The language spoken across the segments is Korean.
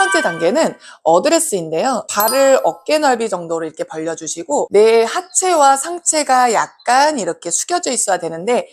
번째 단계는 어드레스인데요. 발을 어깨 넓이 정도로 이렇게 벌려주시고 내 하체와 상체가 약간 이렇게 숙여져 있어야 되는데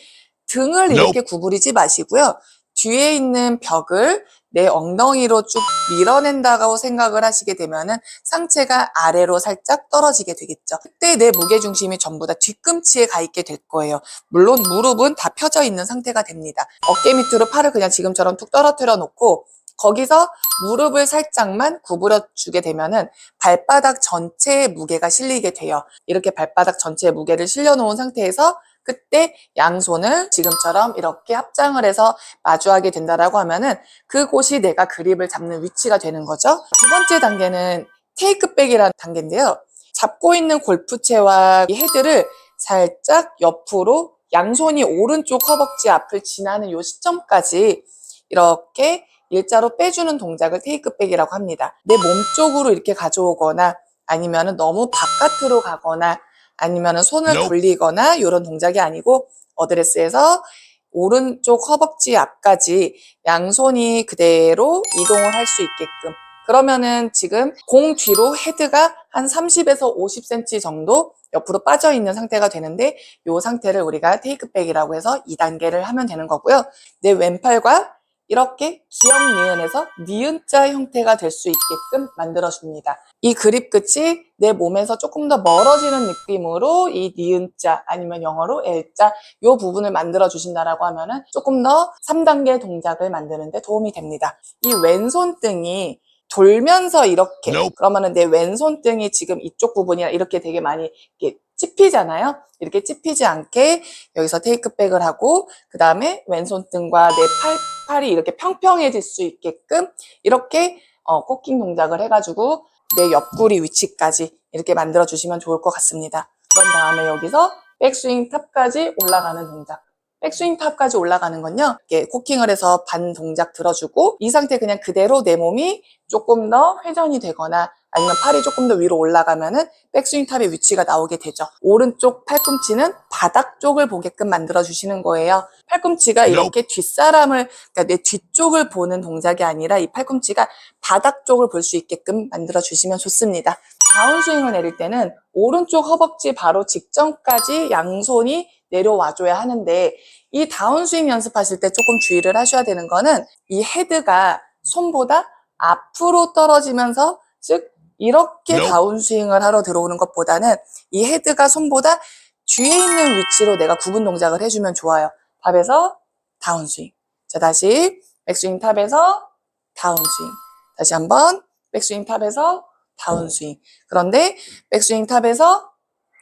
등을 이렇게 구부리지 마시고요. 뒤에 있는 벽을 내 엉덩이로 쭉 밀어낸다고 생각을 하시게 되면은 상체가 아래로 살짝 떨어지게 되겠죠. 그때 내 무게 중심이 전부 다 뒤꿈치에 가 있게 될 거예요. 물론 무릎은 다 펴져 있는 상태가 됩니다. 어깨 밑으로 팔을 그냥 지금처럼 툭 떨어뜨려 놓고 거기서 무릎을 살짝만 구부려 주게 되면은 발바닥 전체에 무게가 실리게 돼요. 이렇게 발바닥 전체에 무게를 실려 놓은 상태에서 그때 양손을 지금처럼 이렇게 합장을 해서 마주하게 된다라고 하면은 그곳이 내가 그립을 잡는 위치가 되는 거죠. 두 번째 단계는 테이크백이라는 단계인데요. 잡고 있는 골프채와 이 헤드를 살짝 옆으로 양손이 오른쪽 허벅지 앞을 지나는 요 시점까지 이렇게 일자로 빼주는 동작을 테이크백이라고 합니다. 내 몸 쪽으로 이렇게 가져오거나 아니면 너무 바깥으로 가거나 아니면 손을. 돌리거나 이런 동작이 아니고 어드레스에서 오른쪽 허벅지 앞까지 양손이 그대로 이동을 할 수 있게끔 그러면은 지금 공 뒤로 헤드가 한 30에서 50cm 정도 옆으로 빠져 있는 상태가 되는데 이 상태를 우리가 테이크백이라고 해서 2단계를 하면 되는 거고요. 내 왼팔과 이렇게 기역 니은에서 니은자 형태가 될 수 있게끔 만들어줍니다. 이 그립 끝이 내 몸에서 조금 더 멀어지는 느낌으로 이 니은자 아니면 영어로 L자 이 부분을 만들어 주신다라고 하면은 조금 더 3단계 동작을 만드는데 도움이 됩니다. 이 왼손등이 돌면서 이렇게 Nope. 그러면은 내 왼손등이 지금 이쪽 부분이 이렇게 되게 많이 이렇게 찝히잖아요. 이렇게 찝히지 않게 여기서 테이크백을 하고 그 다음에 왼손등과 내 팔, 팔이 이렇게 평평해질 수 있게끔 이렇게 어, 코킹 동작을 해가지고 내 옆구리 위치까지 이렇게 만들어 주시면 좋을 것 같습니다. 그런 다음에 여기서 백스윙 탑까지 올라가는 동작. 백스윙 탑까지 올라가는 건요. 이렇게 코킹을 해서 반 동작 들어주고 이 상태 그냥 그대로 내 몸이 조금 더 회전이 되거나 아니면 팔이 조금 더 위로 올라가면은 백스윙 탑의 위치가 나오게 되죠. 오른쪽 팔꿈치는 바닥 쪽을 보게끔 만들어 주시는 거예요. 팔꿈치가 이렇게 뒷사람을 그러니까 내 뒤쪽을 보는 동작이 아니라 이 팔꿈치가 바닥 쪽을 볼 수 있게끔 만들어 주시면 좋습니다. 다운스윙을 내릴 때는 오른쪽 허벅지 바로 직전까지 양손이 내려와줘야 하는데 이 다운스윙 연습하실 때 조금 주의를 하셔야 되는 거는 이 헤드가 손보다 앞으로 떨어지면서 즉 이렇게 Nope. 다운스윙을 하러 들어오는 것보다는 이 헤드가 손보다 뒤에 있는 위치로 내가 구분 동작을 해주면 좋아요. 탑에서 다운스윙. 자, 다시 백스윙 탑에서 다운스윙. 다시 한번 백스윙 탑에서 다운스윙. 그런데 백스윙 탑에서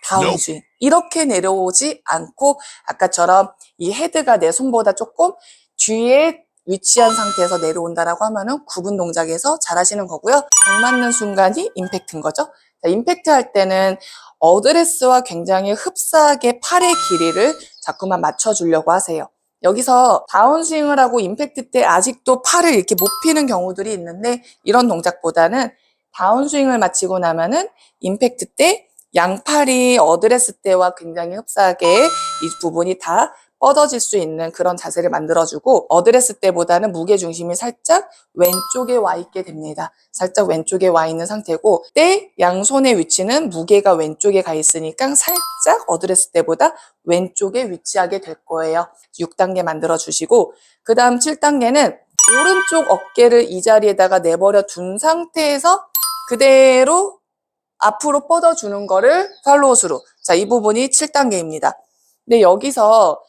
다운스윙. 이렇게 내려오지 않고 아까처럼 이 헤드가 내 손보다 조금 뒤에 위치한 상태에서 내려온다라고 하면은 구분 동작에서 잘 하시는 거고요. 공 맞는 순간이 임팩트인 거죠. 자, 임팩트 할 때는 어드레스와 굉장히 흡사하게 팔의 길이를 자꾸만 맞춰주려고 하세요. 여기서 다운스윙을 하고 임팩트 때 아직도 팔을 이렇게 못 피는 경우들이 있는데 이런 동작보다는 다운스윙을 마치고 나면은 임팩트 때 양팔이 어드레스 때와 굉장히 흡사하게 이 부분이 다 뻗어질 수 있는 그런 자세를 만들어주고 어드레스 때보다는 무게 중심이 살짝 왼쪽에 와 있게 됩니다. 살짝 왼쪽에 와 있는 상태고 때 양손의 위치는 무게가 왼쪽에 가 있으니까 살짝 어드레스 때보다 왼쪽에 위치하게 될 거예요. 6단계 만들어 주시고 그 다음 7단계는 오른쪽 어깨를 이 자리에다가 내버려 둔 상태에서 그대로 앞으로 뻗어주는 거를 팔로우스루. 자, 이 부분이 7단계입니다. 근데 여기서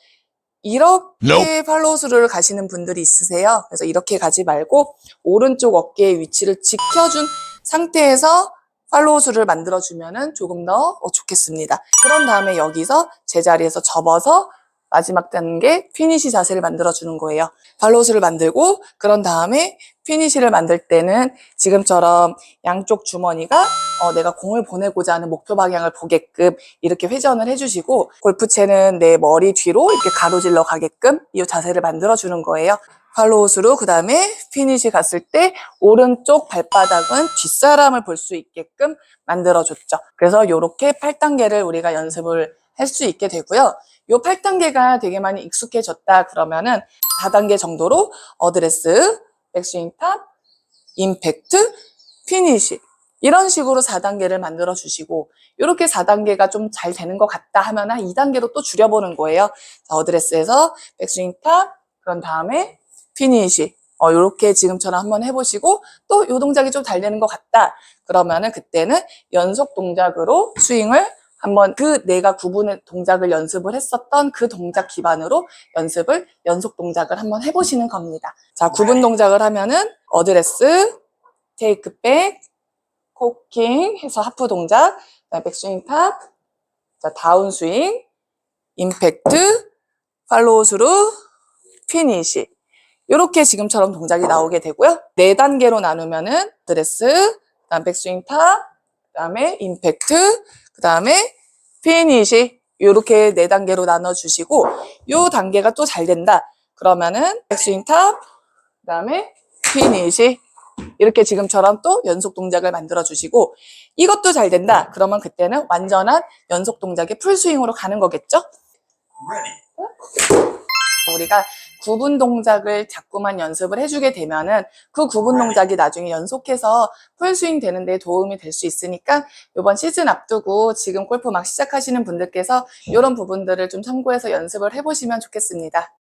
이렇게 팔로우스루를 가시는 분들이 있으세요. 그래서 이렇게 가지 말고 오른쪽 어깨의 위치를 지켜준 상태에서 팔로우스루를 만들어주면 조금 더 어, 좋겠습니다. 그런 다음에 여기서 제자리에서 접어서 마지막 단계 피니시 자세를 만들어주는 거예요. 팔로우스를 만들고 그런 다음에 피니시를 만들 때는 지금처럼 양쪽 주머니가 어, 내가 공을 보내고자 하는 목표 방향을 보게끔 이렇게 회전을 해주시고 골프채는 내 머리 뒤로 이렇게 가로질러 가게끔 이 자세를 만들어주는 거예요. 팔로우스로 그 다음에 피니시 갔을 때 오른쪽 발바닥은 뒷사람을 볼 수 있게끔 만들어줬죠. 그래서 이렇게 8단계를 우리가 연습을 할 수 있게 되고요. 요 8단계가 되게 많이 익숙해졌다 그러면은 4단계 정도로 어드레스, 백스윙 탑, 임팩트, 피니시. 이런 식으로 4단계를 만들어 주시고 이렇게 4단계가 좀 잘 되는 것 같다 하면 한 2단계로 또 줄여보는 거예요. 자, 어드레스에서 백스윙 탑, 그런 다음에 피니시. 어, 요렇게 지금처럼 한번 해보시고 또 요 동작이 좀 잘 되는 것 같다. 그러면은 그때는 연속 동작으로 스윙을 한번 그 내가 구분의 동작을 연습을 했었던 그 동작 기반으로 연습을 연속 동작을 한번 해보시는 겁니다. 자, 구분 동작을 하면은 어드레스, 테이크 백, 코킹 해서 하프 동작, 백스윙 탑, 자, 다운 스윙, 임팩트, 팔로우 스루, 피니시. 이렇게 지금처럼 동작이 나오게 되고요. 네 단계로 나누면은 드레스, 그다음 백스윙 탑, 그다음에 임팩트, 그 다음에 피니시. 이렇게 네 단계로 나눠 주시고 요 단계가 또 잘 된다. 그러면은 백스윙 탑, 그 다음에 피니시. 이렇게 지금처럼 또 연속 동작을 만들어 주시고 이것도 잘 된다. 그러면 그때는 완전한 연속 동작의 풀스윙으로 가는 거겠죠? 우리가 구분 동작을 자꾸만 연습을 해주게 되면은 그 구분 동작이 나중에 연속해서 풀스윙 되는 데 도움이 될 수 있으니까 이번 시즌 앞두고 지금 골프 막 시작하시는 분들께서 이런 부분들을 좀 참고해서 연습을 해보시면 좋겠습니다.